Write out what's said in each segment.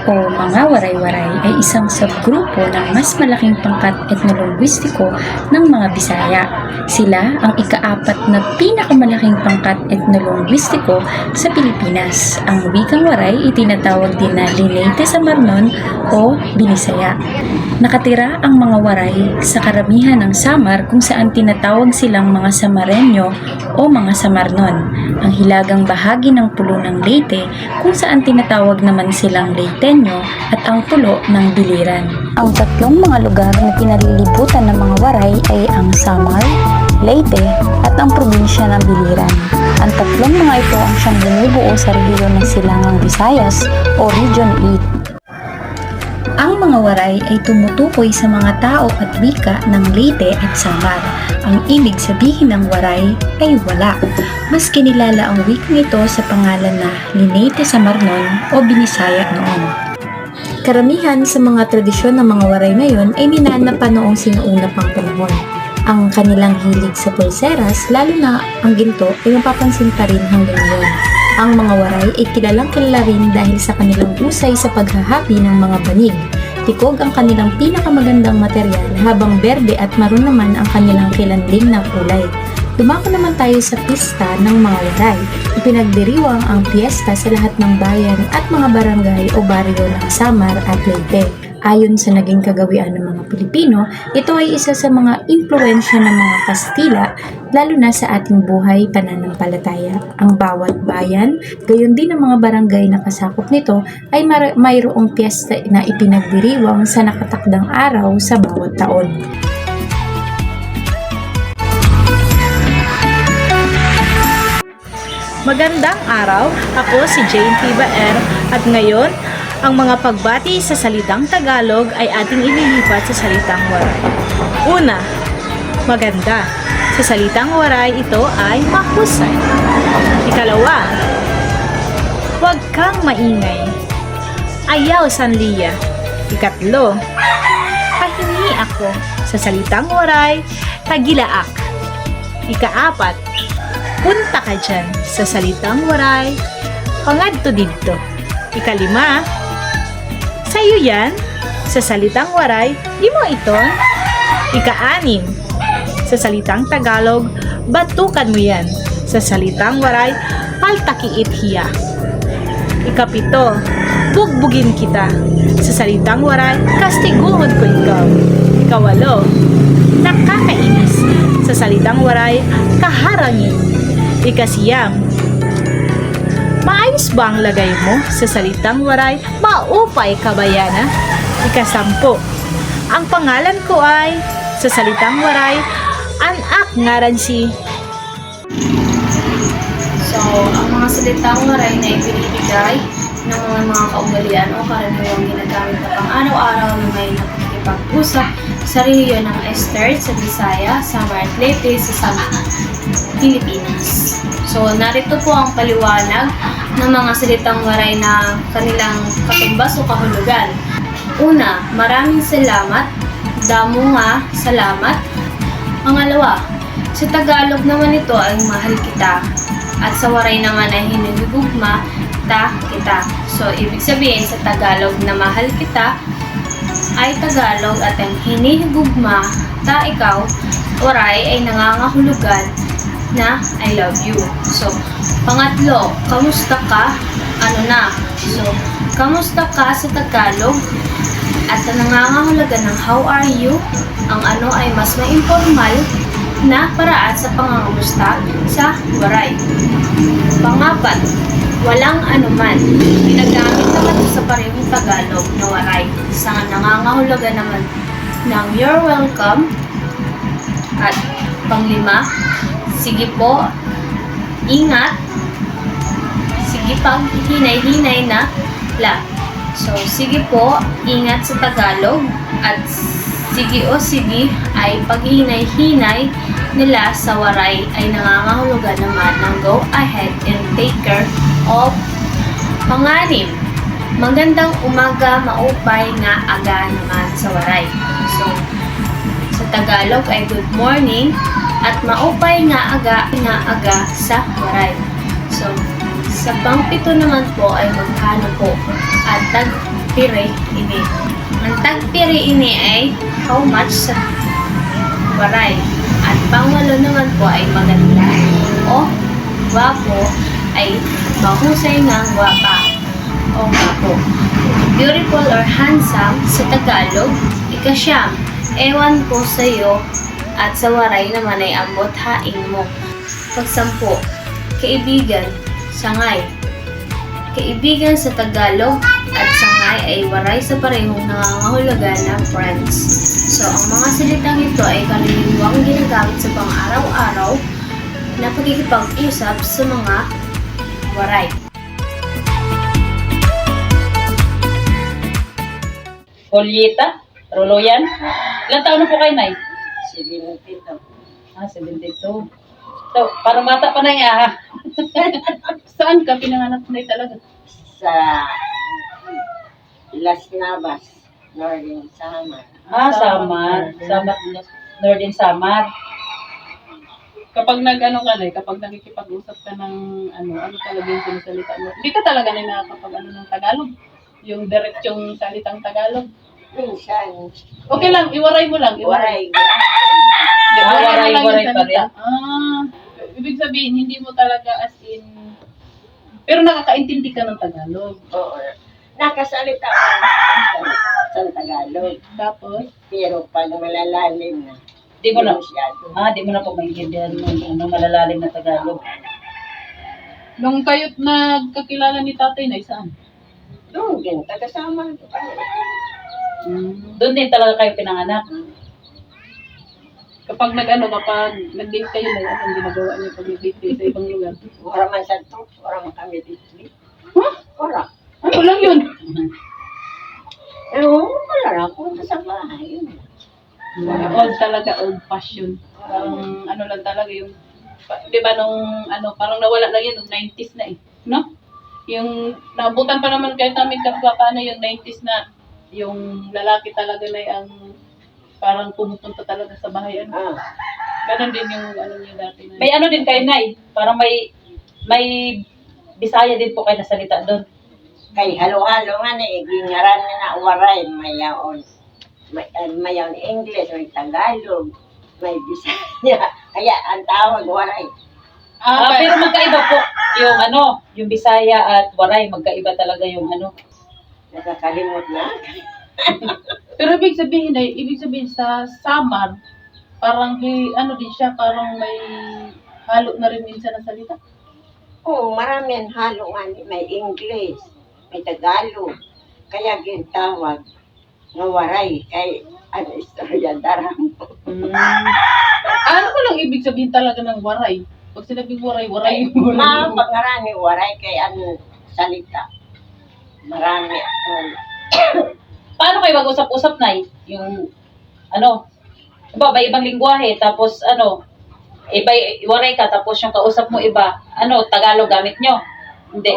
Ang mga waray o mga waray-waray ay isang subgrupo ng mas malaking pangkat etnolongwistiko ng mga Bisaya. Sila ang ikaapat na pinakamalaking pangkat etnolongwistiko sa Pilipinas. Ang wikang waray itinatawag din na Linete sa Marnon o Binisaya. Nakatira ang mga waray sa karamihan ng Samar kung saan tinatawag silang mga Samareño o mga Samarnon, ang hilagang bahagi ng pulo ng Leyte kung saan tinatawag naman silang Leyteño at ang pulo ng Biliran. Ang tatlong mga lugar na pinalilibutan ng mga waray ay ang Samar, Leyte at ang probinsya ng Biliran. Ang tatlong mga ito ang siyang bumubuo sa rehiyon ng Silangang Visayas o Region 8. Ang mga waray ay tumutukoy sa mga tao at wika ng Leyte at Samar. Ang ibig sabihin ng waray ay wala. Mas kinilala ang wikang ito sa pangalan na Linete sa Marnon o Binisaya noon. Karamihan sa mga tradisyon ng mga waray ngayon ay ninana pa noong sinuuna pang panahon. Ang kanilang hilig sa pulseras, lalo na ang ginto, ay mapapansin pa rin hanggang ngayon. Ang mga waray ay kilalang kilala rin dahil sa kanilang usay sa paghahabi ng mga banig. Tikog ang kanilang pinakamagandang material habang berde at maroon naman ang kanilang kilanling na kulay. Dumako naman tayo sa pista ng mga waray. Ipinagdiriwang ang piyesta sa lahat ng bayan at mga barangay o baryo ng Samar at Leyte. Ayon sa naging kagawian ng mga Pilipino, ito ay isa sa mga impluensya ng mga Kastila, lalo na sa ating buhay pananampalataya. Ang bawat bayan, gayon din ang mga barangay na kasakop nito, ay mayroong piyesta na ipinagdiriwang sa nakatakdang araw sa bawat taon. Magandang araw, ako si Jane Tibaer at ngayon, ang mga pagbati sa salitang Tagalog ay ating ililipat sa salitang waray. Una, maganda. Sa salitang waray, ito ay mahusay. Ikalawa, huwag kang maingay. Ayaw sanliya. Ikatlo, pahingi ako. Sa salitang waray, tagilaak. Ikaapat, punta ka dyan sa salitang waray, pangadto didto. Ikalima, sa'yo yan, sa salitang waray, di mo iton. Ikaanim, sa salitang Tagalog, batukan mo yan. Sa salitang waray, paltakiit hiya. Ikapito, bugbugin kita. Sa salitang waray, kastiguhon ko ikaw. Ikawalo, nakakainis. Sa salitang waray, kaharangin. Ikasiyam, maayos ba ang lagay mo? Sa salitang waray, maupay ka ba yan, ha? Ikasampo, ang pangalan ko ay, sa salitang waray, anak ngaran si So, ang mga salitang waray na ibinibigay ng mga, mga kaugalian o karaniwang ginagamit na pang araw-araw na may nakikipag-usap sa rehiyon ng Esther sa Bisaya, Samar at Leyte sa Samar, Pilipinas. So, narito po ang paliwanag ng mga salitang waray na kanilang katumbas o kahulugan. Una, maraming salamat. Damo nga, salamat. Pangalawa, sa Tagalog naman ito ay mahal kita. At sa waray naman ay hinihigugma ta kita. So, ibig sabihin sa Tagalog na mahal kita ay Tagalog at ang hinihigugma ta ikaw, waray ay nangangahulugan na I love you. So, pangatlo, kamusta ka? Ano na? So, kamusta ka sa Tagalog? At ang nangangahulugan ng how are you? Ang ano ay mas ma-informal na paraan sa pangangamusta sa waray. Pangapat, walang anuman. Ginagamit naman sa parehong Tagalog na waray. Sa nangangahulugan naman ng you're welcome. At panglima, sige po, ingat. Sige pag hinay-hinay na la. So, sige po, ingat sa Tagalog. At sige o sige ay paghihinay-hinay nila sa waray ay nangangahulugan naman ng go ahead and take care of panganib. Magandang umaga, maupay nga aga naman sa waray. So, sa Tagalog ay good morning at maupay nga aga nga aga sa waray. So, Sa pangpito naman po ay magkano po at tagpire ini. Ang tagpire ini ay how much sa waray. At pangwalo naman po ay maganda o gwapo ay mahusay nga gwapa o gwapo. Beautiful or handsome sa Tagalog, ikasyam. Ewan ko sa iyo at sa waray naman ay ambot haing mo. Pagsampo, kaibigan, sangay. Kaibigan sa Tagalog at sangay ay waray sa parehong nangangahulugan na friends. So, ang mga salitang ito ay karaniwang ginagamit sa pang-araw-araw na pagkikipag-usap sa mga waray. Julieta, Rolo yan. Ilan taon na po kayo, Nay? 72. Ah, 72. So, parang bata pa na yan, ah. Saan ka pinanganak na talaga? Sa Las Navas, Northern Samar. Ah, Samar. Samar, Northern Samar. Kapag nag-ano ka na, kapag nakikipag-usap ka ng ano, ano talaga yung sinasalita mo. Hindi ka talaga na nakakapag ano ng Tagalog. Yung diretsong salitang Tagalog. Minsan, Okay lang, iwaray mo lang. Iwaray. waray. Di, Ah, iwaray mo waray, waray yung pa salita. Ah, ibig sabihin, hindi mo talaga as in, pero nakakaintindi ka ng Tagalog. Oo. Nakasalita sa, sa Tagalog. Tapos, Pero pag malalalim na, Di mo na, ah, di mo na po maintindihan ng ano, malalalim na Tagalog. nung kayo't nagkakilala ni tatay na saan? Doon din, taga-Samar. Doon din talaga kayo pinanganak. Kapag nag-ano, kapag nag-date kayo na ano ang ginagawa niyo pag nag-date kayo sa ibang lugar? Wala man sa to, wala man kami dito. Huh? Wala. Ano lang yun? Eh, wala na ako sa bahay. Yun. Old talaga, old fashion. Parang ano lang talaga yung, di ba nung ano, parang nawala lang yun nung 90s na eh. No? Yung, naabutan pa naman kayo namin kapag paano yung 90s na, yung lalaki talaga na ang parang pumupunta talaga sa bahay. Ano? Ah, Ganon din yung ano niya dati na. May ano din kayo, Nay. Parang may, may Bisaya din po kayo na salita doon. kay halo-halo nga na, eh, gingaran na na waray, mayaon. May, uh, mayaon English, may Tagalog, may Bisaya. Kaya ang tawag waray. Ah, pero magkaiba po yung ano, yung Bisaya at Waray, magkaiba talaga yung ano. Nakakalimot na. Pero ibig sabihin ay, ibig sabihin sa Samar, parang hi- ano din siya, parang may halo na rin minsan na salita. Oo, marami ang halo nga. May English, may Tagalog. Kaya gintawag nga waray. Kay ano istorya darang. Ano ko lang ibig sabihin talaga ng waray? Pag sinabing waray, waray Mga waray. pangarami waray kay ano salita. Marami. Um, Paano kayo mag-usap-usap, Nay? Yung, ano, iba, ba ibang lingwahe, tapos ano, iba, Waray ka, tapos yung kausap mo iba, ano, Tagalog gamit nyo? Hindi.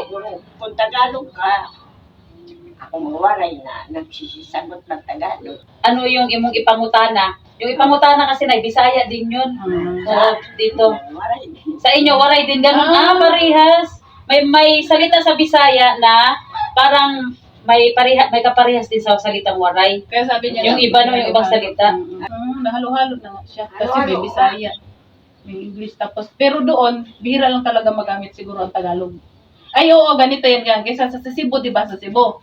kung Tagalog ka, ako mawaray na nagsisisagot ng Tagalog. Ano yung imong ipangutana? Yung ipangutana kasi, Nay, Bisaya din yun. Hmm. Oo, dito. Waray. Sa inyo, Waray din ganun. Ah. Ah, parehas. May, may salita sa Bisaya na parang may pariha, may kaparehas din sa salitang Waray. Kaya sabi niya, Yung iba, no, yung ibang salita. Mm, nahalo-halo na nga siya. Kasi may Halo-halo, Bisaya. May English. Tapos, pero doon, bihira lang talaga magamit siguro ang Tagalog. Ay, oo, ganito yan yan. Kaysa sa, sa Cebu, di ba, sa Cebu.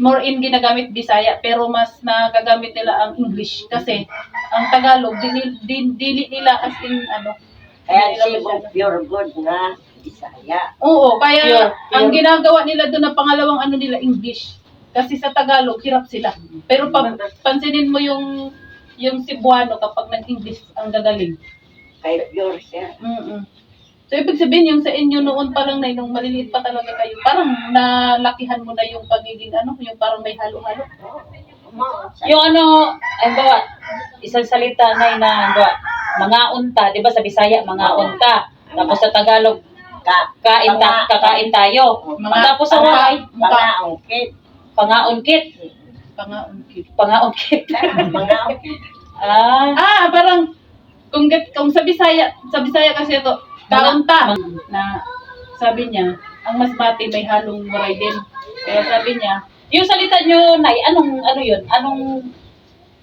More in ginagamit Bisaya, pero mas nagagamit nila ang English. Kasi, ang Tagalog, dili, din, dili nila as in, ano, Kaya dili masyado. pure good na Bisaya. Oo, kaya Pure, ang pure. ginagawa nila doon na pangalawang ano nila, English. Kasi sa Tagalog, hirap sila. Pero pag pansinin mo yung yung Cebuano kapag nag-English ang gagaling. Kay pure siya. mm So, ibig sabihin yung sa inyo noon pa lang na nung maliliit pa talaga kayo, parang nalakihan mo na yung pagiging ano, yung parang may halo-halo. Yung ano, ay bawa, isang salita na na, bawa, mga unta, di ba sa Bisaya, mga unta. Tapos sa Tagalog, ka, kain ta, kakain tayo. Mga- Tapos sa ungkit. pangaungkit. Pangaungkit. Pangaungkit. Mga ungkit. ah, Ah, parang kung kung sa Bisaya, sa Bisaya kasi ito, kaunta na sabi niya, ang masbate may halong waray din. Kaya sabi niya, Yung salita nyo, Nay, anong, ano yun? Anong,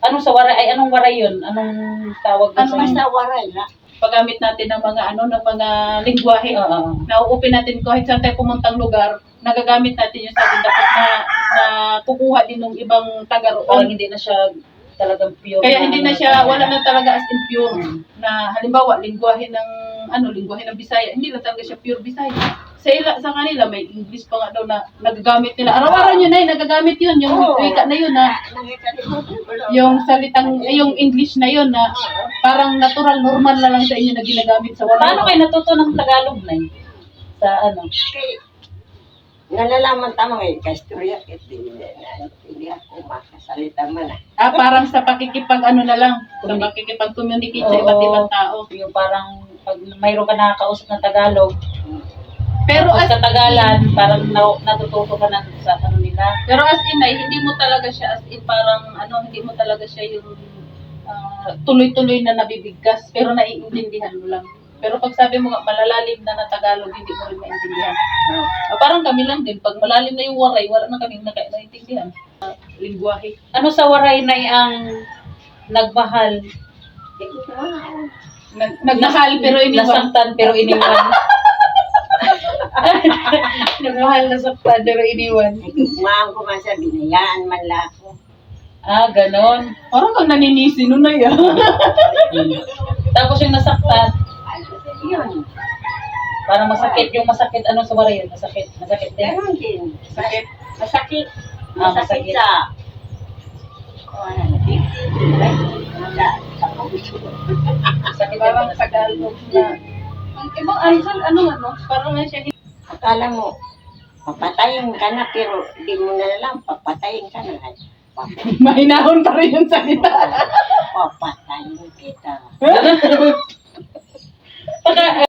anong sa waray, ay anong waray yun? Anong tawag Ano doon Basta waray na. paggamit natin ng mga ano ng mga lingwahe. Oo. Nauupin natin kahit saan tayo pumuntang lugar, nagagamit natin yung sabi tapos na, na kukuha din ng ibang taga Parang roon. hindi na siya talagang pure. Kaya hindi na siya, wala na talaga as in pure. Mm. Na halimbawa, lingwahe ng, ano, lingwahe ng Bisaya. Hindi na talaga siya pure Bisaya. Sa, ila, sa kanila, may English pa nga daw na nagagamit nila. Araw-araw yun na nagagamit yun. Yung Oo. wika na yun na, lang. yung salitang, eh, yung English na yun na parang natural, normal na lang sa inyo na ginagamit sa wala. Paano kayo natuto ng Tagalog, Nay? Sa ano? Kay, nalalaman tama eh, kasturya, hindi na, hindi ako makasalita man ah. Ah, parang sa pakikipag ano na lang, sa pakikipag-communicate sa iba't Oo. ibang tao. Yung parang pag mayroon ka nakakausap ng Tagalog, Pero as sa Tagalan, parang na, natututo ka na sa ano nila. pero as in ay hindi mo talaga siya as in parang ano, hindi mo talaga siya yung ah, tuloy-tuloy na nabibigkas pero naiintindihan mo lang. Pero pag sabi mo nga malalalim na na Tagalog, hindi mo rin maintindihan. Ah, parang kami lang din, pag malalim na yung waray, wala na kaming naka- naintindihan. Ah, lingwahe. Ano sa waray, Nay, ang nagmahal? Na Nag, nagnahal pero iniwan. Nasaktan pero iniwan. nagmahal, nasaktan pero iniwan. Kumaan ko man sa binayaan man lang ako. Ah, ganon. Parang kang naninisi nun na yan. Tapos yung nasaktan, Yun, parang masakit. Yung masakit, ano sa waray yun? Masakit. Masakit din. ganun din. Sakit. Masakit. Ah, Masakit masakit. sa... Oh, ano. Masakit Parang din. Tagalog na. Ang ibang answer, ano ano, parang nga siya Akala mo, papatayin ka na, pero di mo na lang, papatayin ka na. Ay, pap- mahinahon pa rin yung salita. Papatayin kita. Pagka,